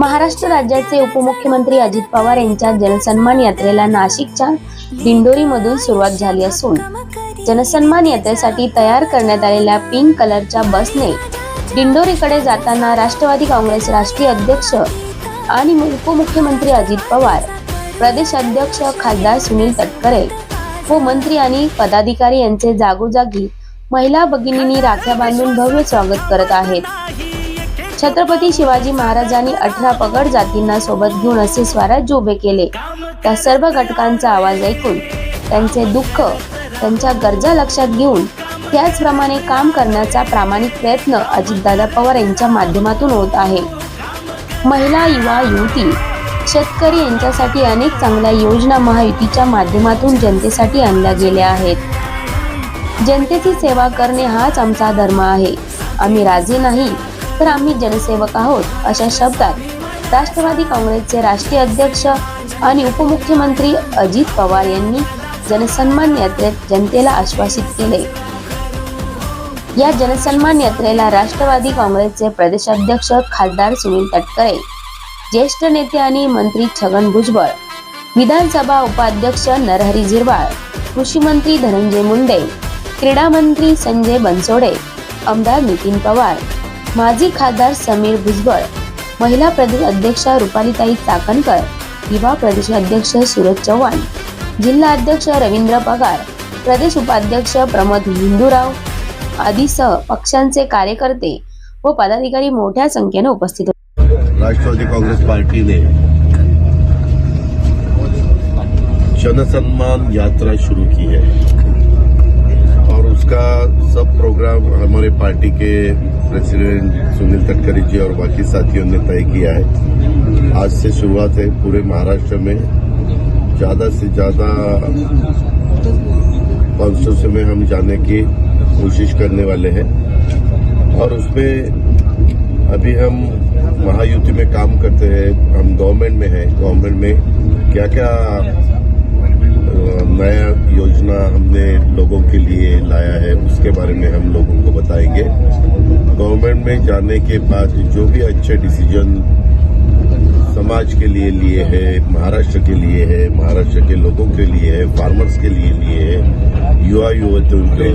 महाराष्ट्र राज्याचे उपमुख्यमंत्री अजित पवार यांच्या जनसन्मान यात्रेला नाशिकच्या दिंडोरीमधून सुरुवात झाली असून जनसन्मान यात्रेसाठी तयार करण्यात आलेल्या पिंक कलरच्या बसने दिंडोरीकडे जाताना राष्ट्रवादी काँग्रेस राष्ट्रीय अध्यक्ष आणि उपमुख्यमंत्री अजित पवार प्रदेश अध्यक्ष खासदार सुनील तटकरे व मंत्री आणि पदाधिकारी यांचे जागोजागी महिला भगिनींनी राख्या बांधून भव्य स्वागत करत आहेत. छत्रपती शिवाजी महाराजांनी अठरा पगड जातींना सोबत घेऊन असे स्वराज्य उभे केले. त्या सर्व घटकांचा आवाज ऐकून त्यांचे दुःख त्यांच्या गरजा लक्षात घेऊन त्याचप्रमाणे काम करण्याचा प्रामाणिक प्रयत्न अजितदादा पवार यांच्या माध्यमातून होत आहे. महिला युवा युवती शेतकरी यांच्यासाठी अनेक चांगल्या योजना महायुतीच्या माध्यमातून जनतेसाठी आणल्या गेल्या आहेत. जनतेची सेवा करणे हाच आमचा धर्म आहे. आम्ही राजे नाही तर आम्ही जनसेवक आहोत अशा शब्दात राष्ट्रवादी काँग्रेसचे राष्ट्रीय अध्यक्ष आणि उपमुख्यमंत्री अजित पवार यांनी जनसन्मान यात्रेत जनतेला आश्वासित केले. या जनसन्मान यात्रेला राष्ट्रवादी काँग्रेसचे प्रदेशाध्यक्ष खासदार सुनील तटकरे ज्येष्ठ नेते आणि मंत्री छगन भुजबळ विधानसभा उपाध्यक्ष नरहरी झिरवाळ कृषी मंत्री धनंजय मुंडे क्रीडा मंत्री संजय बनसोडे आमदार नितीन पवार माजी खासदार समीर भुजबळ महिला प्रदेश अध्यक्षा रुपालीताई चाकणकर युवा प्रदेश अध्यक्ष सूरज चव्हाण जिल्हा अध्यक्ष रवींद्र पगार प्रदेश उपाध्यक्ष प्रमोद हिंदूराव आदीसह पक्षांचे कार्यकर्ते व पदाधिकारी मोठ्या संख्येने उपस्थित होते. राष्ट्रवादी काँग्रेस पार्टीने जनसन्मान यात्रा सुरू की है उसका सब प्रोग्राम हमारे पार्टी के प्रेसिडेंट सुनील तटकरी जी और बाकी साथियों ने तय किया है। आज से शुरुआत है पूरे महाराष्ट्र में। ज़्यादा से ज़्यादा कॉन्स्टिट्यूंसी में हम जाने की कोशिश करने वाले हैं। और उसमें अभी हम महायुति में काम करते हैं। हम गवर्नमेंट में हैं। गवर्नमेंट में क्या क्या नया योजना हमने लोगों के लिए लाया है, उसके बारे में हम लोगों को बताएँगे। गवर्नमेंट में जाने के बाद जो भी अच्छे डिसीज़न समाज के लिए लिए है, महाराष्ट्र के लिए है, महाराष्ट्र के लोगों के लिए है फार्मर्स के लिए लिए है, युवा युवतियों के